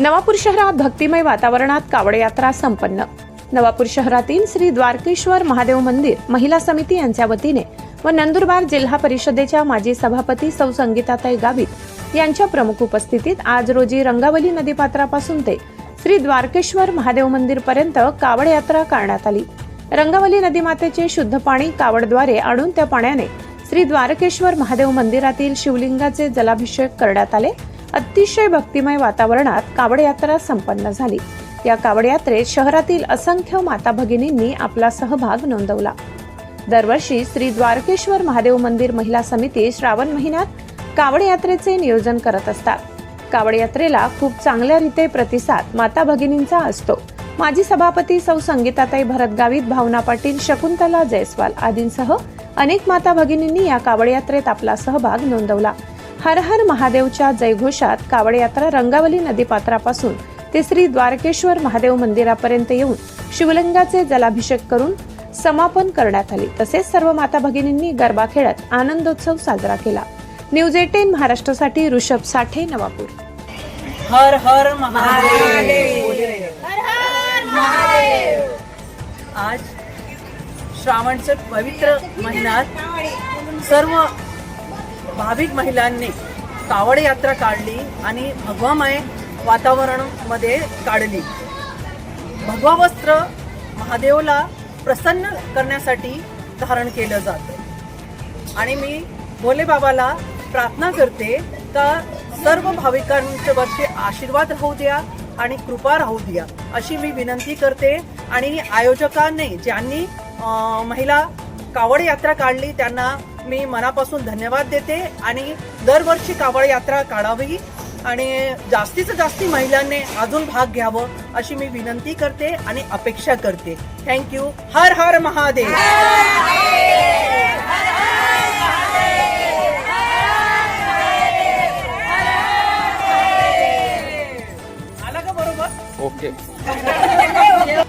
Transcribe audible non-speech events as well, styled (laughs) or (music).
नवापूर शहरात भक्तिमय वातावरणात कावड यात्रा संपन्न. नवापूर शहरातील श्री द्वारकेश्वर महादेव मंदिर महिला समिती यांच्या वतीने व नंदुरबार जिल्हा परिषदेच्या माजी सभापती सौ संगीताताई गावित यांच्या प्रमुख उपस्थितीत आज रोजी रंगावली नदीपात्रापासून ते श्री द्वारकेश्वर महादेव मंदिर पर्यंत कावड यात्रा करण्यात आली. रंगावली नदीमातेचे शुद्ध पाणी कावडद्वारे आणून त्या पाण्याने श्री द्वारकेश्वर महादेव मंदिरातील शिवलिंगाचे जलाभिषेक करण्यात आले. अतिशय भक्तिमय वातावरणात कावड यात्रा संपन्न झाली. या कावड यात्रेत शहरातील असंख्य माता भगिनींनी आपला सहभाग नोंदवला. दरवर्षी श्री द्वारकेश्वर महादेव मंदिर महिला समिती श्रावण महिन्यात कावड यात्रेचे नियोजन करत असतात. कावड यात्रेला खूप चांगल्या रीते प्रतिसाद माता भगिनींचा असतो. माजी सभापती सौ संगीताताई भरत गावित भावना पाटील शकुंतला जयस्वाल आदींसह अनेक माता भगिनींनी या कावड यात्रेत आपला सहभाग नोंदवला. हर हर महादेवच्या जयघोषात कावड यात्रा रंगावली नदीपात्रापासून ते श्री द्वारकेश्वर महादेव मंदिरापर्यंत येऊन शिवलिंगाचे जलाभिषेक करून समापन करण्यात आले. तसेच सर्व माता भगिनींनी गरबा खेळत आनंदोत्सव साजरा केला. न्यूज एटेन महाराष्ट्रासाठी ऋषभ साठे नवापूर. हर हर महादेव. आज श्रावणचे पवित्र महिन्यात सर्व भाविक महिलांनी कावड यात्रा काढली आणि भगवामय वातावरणामध्ये काढली. भगवा वस्त्र महादेवला प्रसन्न करण्यासाठी धारण केलं जातं. आणि मी भोले बाबाला प्रार्थना करते का सर्व भाविकांच्या वरचे आशीर्वाद राहू द्या आणि कृपा राहू द्या अशी मी विनंती करते. आणि आयोजकांनी ज्यांनी महिला कावड यात्रा काढली त्यांना मी मनापासून धन्यवाद देते आणि दरवर्षी कावड यात्रा काढावी आणि जास्तीत जास्ती महिलांनी अजून भाग घ्यावं अशी मी विनंती करते आणि अपेक्षा करते. Thank you Har Har Mahadev. आला का बरोबर? ओके. (laughs)